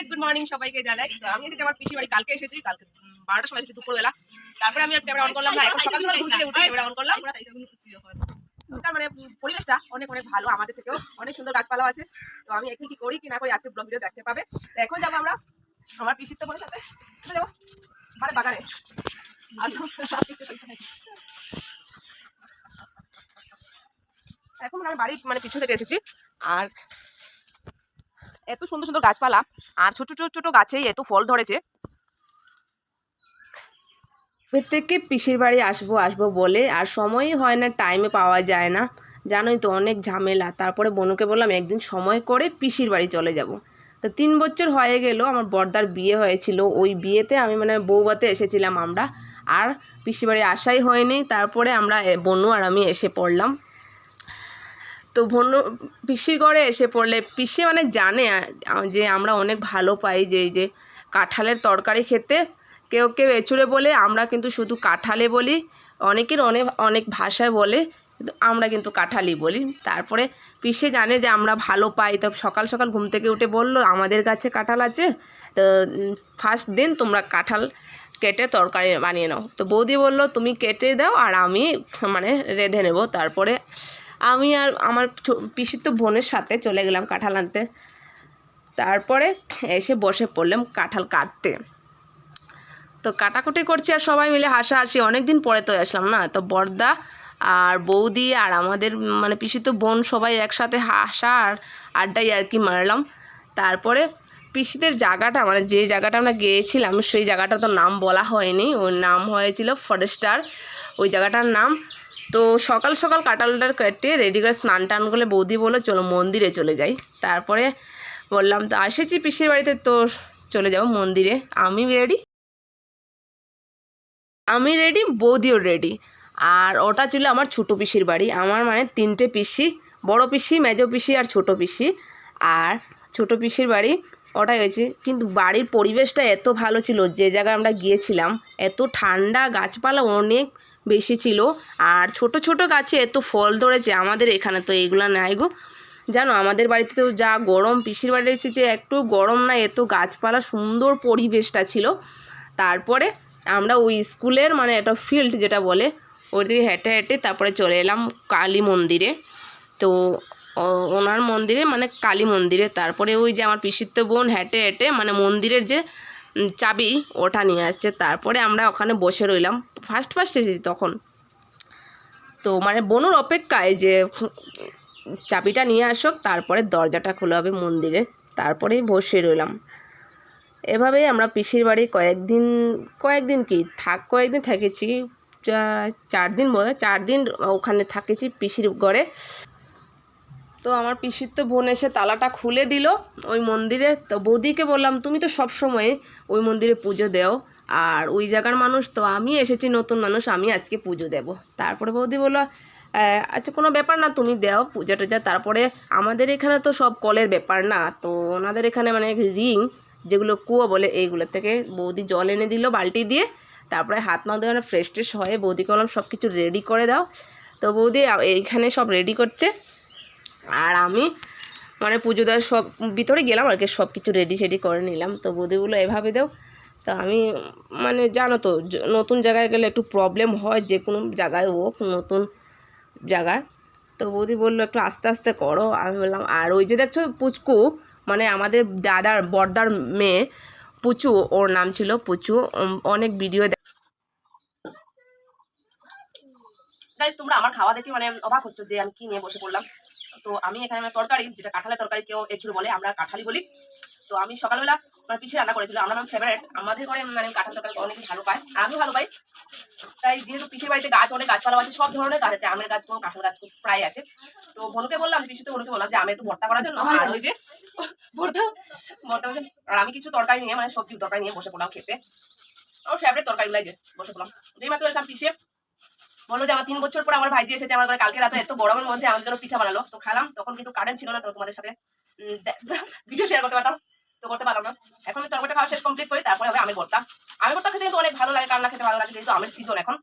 Guys good morning সবাইকে জানাই। তো আমি এসেছি আমার পিসি বাড়ি কালকে এসেছি কালকে বারোটার সময় এসেছি দুপুরবেলা। তারপরে আমি ক্যামেরা অন করলাম না। এখন সকাল সকাল ঘুম থেকে উঠে ক্যামেরা অন করলাম। তার মানে পরিবেশটা অনেক অনেক ভালো আমাদের থেকেও। অনেক সুন্দর গাছপালা আছে। তো আমি এখন কি করি কি না করি আজকে ব্লগ ভিডিও দেখতে পাবে। এখন যাব আমরা আমার পিসির তো বোনের সাথে। যাব? মানে বাগানে। এখন আমি বাড়ির মানে পিছন থেকে এসেছি। আর এত সুন্দর সুন্দর গাছপালা, আর ছোট ছোট ছোট গাছেই এত ফল ধরেছে। থেকে পিসির বাড়ি আসব আসব বলে, আর সময়ই হয় না টাইমে পাওয়া যায় না। জানোই তো অনেক ঝামেলা। তারপরে বনুকে বললাম, একদিন সময় করে পিসির বাড়ি চলে যাব। তো তিন বছর হয়ে গেল, আমার বর্দার বিয়ে হয়েছিল। ওই বিয়েতে আমি মানে বৌবাতে এসেছিলাম আমরা, আর পিসির বাড়ি আসাই হয়নি। তারপরে আমরা বনু আর আমি এসে পড়লাম। তো বনু পিসির ঘরে এসে পড়লে, পিসি মানে জানে যে আমরা অনেক ভালো পাই যে যে কাঁঠালের তরকারি খেতে। কেউ কেউ এঁচুড়ে বলে, আমরা কিন্তু শুধু কাঁঠালে বলি। অনেকের অনেক অনেক ভাষায় বলে, কিন্তু আমরা কিন্তু কাঁঠালই বলি। তারপরে পিসে জানে যে আমরা ভালো পাই, তো সকাল সকাল ঘুম থেকে উঠে বলল, আমাদের কাছে কাঁঠাল আছে, তো ফার্স্ট দিন তোমরা কাঁঠাল কেটে তরকারি বানিয়ে নাও। তো বৌদি বলল, তুমি কেটে দাও, আর আমি মানে রেঁধে নেব। তারপরে আমি আর আমার পিসির তো বোনের সাথে চলে গেলাম কাঁঠাল আনতে। তারপরে এসে বসে পড়লাম কাঁঠাল কাটতে। তো কাটাকুটি করছি আর সবাই মিলে হাসাহাসি। অনেক দিন পরে তো আসলাম না? তো বর্দা আর বৌদি আর আমাদের মানে পিসি তো বোন সবাই একসাথে হাসা আর আড্ডাই আর কি মারলাম। তারপরে পিসিদের জায়গাটা মানে যে জায়গাটা আমরা গিয়েছিলাম, সেই জায়গাটা তো নাম বলা হয়নি। ওর নাম হয়েছিল ফরেস্টার। ওই জায়গাটার নাম তো সকাল সকাল কাঁঠালটা কেটে রেডি করে স্নান টান করলে বৌদি বলল, চলো মন্দিরে চলে যাই। তারপরে বললাম, তো এসেছি পিসির বাড়িতে, তো চলে যাব মন্দিরে। আমি রেডি আমি রেডি বৌদিও রেডি আর ওটা ছিল আমার ছোটো পিসির বাড়ি। আমার মানে তিনটে পিসি, বড় পিসি, মেজো পিসি আর ছোটো পিসি। আর ছোটো পিসির বাড়ি ওটাই হয়েছে। কিন্তু বাড়ির পরিবেশটা এত ভালো ছিল, যে জায়গায় আমরা গিয়েছিলাম, এত ঠান্ডা গাছপালা, অনেক বেশি ছিল। আর ছোট ছোট গাছে এত ফল ধরেছে, আমাদের এখানে তো এগুলো নাই গো। জানো, আমাদের বাড়িতে তো যা গরম, পিসির বাড়ি এসেছে, একটু গরম না, এত গাছপালা সুন্দর পরিবেশটা ছিল। তারপরে আমরা ওই স্কুলের মানে একটা ফিল্ড যেটা বলে ওই দিকে হেঁটে হেঁটে তারপরে চলে এলাম কালী মন্দিরে। তো ওনার মন্দিরে মানে কালী মন্দিরে। তারপরে ওই যে আমার পিসির তো বোন হেঁটে হেঁটে মানে মন্দিরের যে চাবি ওটা নিয়ে আসছে। তারপরে আমরা ওখানে বসে রইলাম। ফার্স্ট ফার্স্ট এসেছি তখন। তো মানে বনুর অপেক্ষায় যে, চাবিটা নিয়ে আসুক, তারপরে দরজাটা খোলা হবে মন্দিরে। তারপরেই বসে রইলাম। এভাবেই আমরা পিসির বাড়ি কয়েকদিন কয়েকদিন কি, থাক, কয়েকদিন থেকেছি। চার দিন বলে, চার দিন ওখানে থাকেছি পিসির ঘরে। তো আমার পিসির তো বোন এসে তালাটা খুলে দিল ওই মন্দিরে। তো বৌদিকে বললাম তুমি তো সব সময় ওই মন্দিরে পুজো দেও আর ওই জায়গার মানুষ তো আমি এসেছি নতুন মানুষ আমি আজকে পুজো দেব। তারপরে বৌদি বলল "আহ, আচ্ছা কোনো ব্যাপার না তুমি দাও পূজা টুজা। তারপরে আমাদের এখানে তো সব কলের ব্যাপার না তো ওনাদের এখানে মানে রিং যেগুলো কুয়ো বলে এইগুলো থেকে বৌদি জল এনে দিল বালতি দিয়ে। তারপরে হাত মা ধরে ফ্রেশ ট্রেশ হয়ে বৌদিকে বললাম সব কিছু রেডি করে দাও। তো বৌদি এইখানে সব রেডি করছে। আর আমি মানে পুজো দেওয়ার সব ভিতরে গেলাম আর কি সব কিছু রেডি সেডি করে নিলাম। তো বৌদিগুলো এভাবে দাও। তো আমি মানে জানো তো নতুন জায়গায় গেলে একটু প্রবলেম হয়, যে কোনো জায়গায় হোক, নতুন জায়গায়। তো বৌদি বলল, একটু আস্তে আস্তে করো। আমি বললাম, আর ওই যে দেখছ পুচকু মানে আমাদের দাদার, বর্দার মেয়ে, পুচু, ওর নাম ছিল পুচু অনেক ভিডিও গাইস তোমরা আমার খাওয়া দেখে মানে অবাক হচ্ছ যে আমি কি নিয়ে বসে পড়লাম। তো আমি এখানে আমার তরকারি যেটা কাঁঠালের তরকারি কেউ এঁচুড় বলে আমরা কাঁঠালি বলি। তো আমি সকালবেলা মানে পিছিয়ে রান্না করেছিল। আমার নাম ফেভারিট আমাদের ঘরে মানে কাঁঠাল তরকারি অনেক ভালো পায় আমিও ভালো পাই। তাই যেহেতু পিসির বাড়িতে গাছ অনেক গাছপালা আছে সব ধরনের গাছ আছে আমের গাছ কোনো কাঁঠাল গাছ প্রায় আছে। তো ভনুকে বললাম পিসি তো ভনুকে বললাম যে আমি একটু ভর্তা করার জন্য আর ওই যে ভর্তা ভর্তা আর আমি কিছু তরকারি নিয়ে মানে সবজির তরকারি নিয়ে বসে পড়লাম খেতে। আমার ফেভারিট তরকারিগুলাই যে বসে পড়লাম। যেই মাত্র এসে পিছিয়ে বলল যে আমার তিন বছর পর আমার ভাইজি এসেছে, আমার কালকে রাতে এত গরমের মধ্যে আমার জন্য পিঠা বানালো। তো খেলাম, তখন কিন্তু কারেন্ট ছিল না তো তোমাদের সাথে। ভিডিও শেয়ার করতে পারতাম, তো করতে পারলাম না। এখন আমি তরকারিটা খাওয়া শেষ কমপ্লিট করি, তারপরে হবে আমের ভর্তা। আমের খেতে কিন্তু অনেক ভালো লাগে, কান্না খেতে ভালো লাগে, যেহেতু আমের সিজন এখন।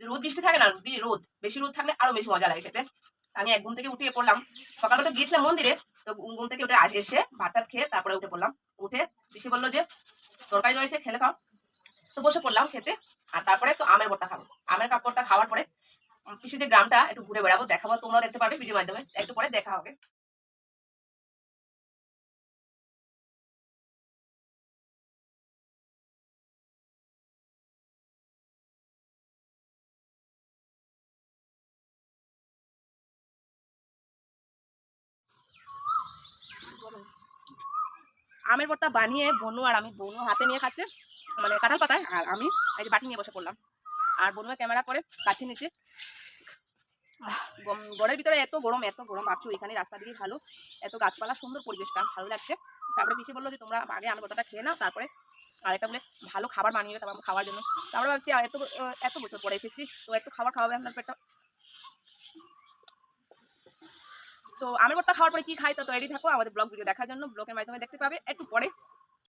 রোদ বৃষ্টি থাকে না রোদ। বেশি রোদ থাকলে আরও বেশি মজা লাগে খেতে। আমি এক ঘুম থেকে উঠে পড়লাম। সকালবেলা গিয়েছিলাম মন্দিরে, তো ঘুম থেকে উঠে এসে ভাত খেয়ে তারপরে উঠে পড়লাম। উঠে পিসি বলল যে, তরকারি রয়েছে, খেলে খাও। তো বসে পড়লাম খেতে, আর তারপরে তো আমের বড়টা খাব। আমের কাপড়টা খাওয়ার পরে পিসির যে গ্রামটা, একটু ঘুরে বেড়াবো, দেখাবো তোমরা দেখতে পারবে ভিডিওর মাধ্যমে। একটু পরে দেখা হবে। আমের ভর্তা বানিয়ে বনু আর আমি বনু হাতে নিয়ে খাচ্ছে। মানে কাঁঠাল পাতায়, আর আমি এই যে বাটি নিয়ে বসে পড়লাম। আর বনুয়া ক্যামেরা করে কাছে নিচে। ঘরের ভিতরে এত গরম এত গরম, ভাবছি ওইখানে রাস্তা দিয়ে ভালো, এত গাছপালা, সুন্দর পরিবেশটা, ভালো লাগছে। তারপরে পিছিয়ে বলল যে, তোমরা আগে আমি গোটাটা খেয়ে নাও, তারপরে আরেকটা বলে, ভালো খাবার বানিয়ে তারপর খাওয়ার জন্য। তারপরে ভাবছি এত এত বছর পরে এসেছি, তো এত খাবার খাওয়াবে আপনার পেটটা? তো আমের ভর্তা খাওয়ার পরে কি খাই তো তৈরি থাকো, আমাদের ব্লগ ভিডিও দেখার জন্য ব্লগের মাধ্যমে দেখতে পাবে। একটু পরে